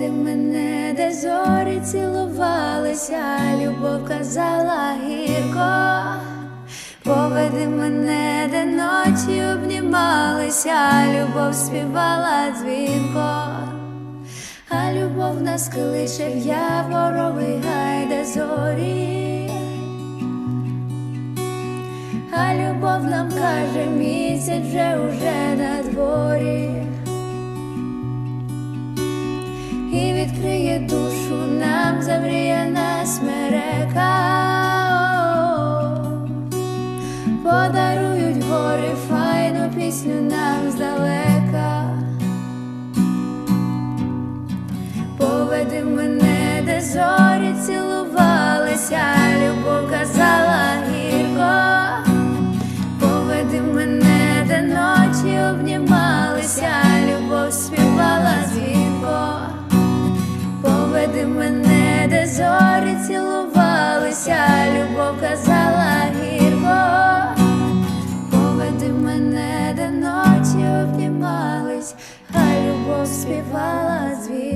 Поведи мене, де зорі цілувалися, любов казала гірко. Поведи мене, де ночі обнімалися, любов співала дзвінко, а любов нас кличе в яворовий гай, зорі, а любов нам каже, місяць вже уже на І відкриє душу нам замріяна смерека. Подарують гори файну пісню нам здалека. Поведи мене, де зорі цілувалися, а любов співала дзвінко.